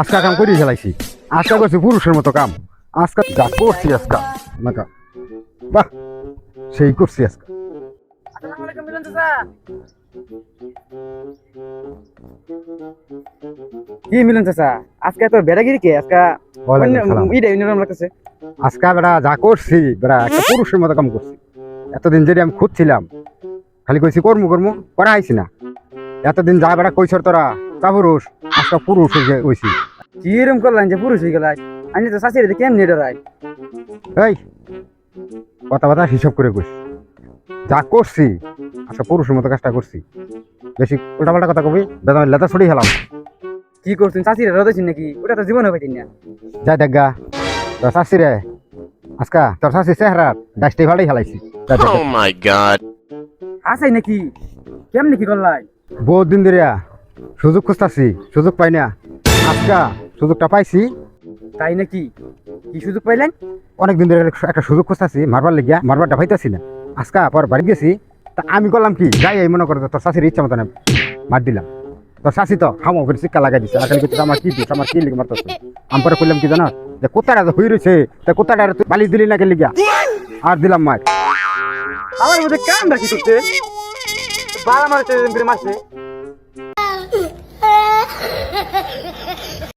আজকা কাম করে ফেলাইছি। আজকা করছি পুরুষের মতো কাম। আজকা যা করছি আজকা নাকা বাহ সেই করছি আজকা। আসসালামু আলাইকুম মিলন চাচা কি মিলন চাচা আজকে তো বেড়াগিরি কে? আজকে। লাগতেছে। আজকা বেড়া যা করছি বেড়া একটা পুরুষের মতো কাম করছি। এতদিন যেটা আমি খুঁজছিলাম খালি কইছি কর্ম কর্ম করা আইছি না। এতদিন যা বেড়া কইছর তোরা তা পুরুষ আজকা পুরুষ হয়ে হইছি কি এরম করলেন যে পুরুষ হয়ে গেল আমি তো শাশুড়ি কেমনি ডরাই। এই কথা কথা হিসাব করে কইছি যা করছি আজকে পুরুষের মতো কাজটা করছি। বেশি উল্টাপাল্টা কথা কবি বেদমের লেতা ছড়িয়ে হেলাম কি করছেন? শাশুড়ি রোদেছেন নাকি? ওটা তো জীবনে পাইতেন না। যাই দেখ গা তোর শাশি রে আজকা তোর শাশি চেহারা ডাস্টে ভালোই হেলাইছি যা দেখ। গা। Oh my god. আসাই নাকি? কেমনি কি করলাই? বহুত দিন ধরে সুযোগ খুঁজতাছি সুযোগ পাই না। আজকা সুযোগটা পাইছি। তাই নাকি? কি সুযোগ পাইলেন? অনেক দিন ধরে একটা সুযোগ খুঁজতাছি মারবার লেগিয়া মারবারটা পাইতাছি না আজকা পর বাড়ি গেছি। তা আমি করলাম কি? যাই এই মনে করে তোর শাশির ইচ্ছা মতো মার দিলাম। তোর শাশি তো হামো করে শিক্ষা লাগাই দিছে। আকালি কিন্তু আমার কি দিস আমার কি লিখে মারতেছে? আমি পরে করলাম কি জানো? যে কোথাটা যে হই রয়েছে তা কোথাটা তুই বালিশ দিলি না কে লিগিয়া আর দিলাম মার। আমার মধ্যে কাম রাখি করতে মারছে এরম মারছে।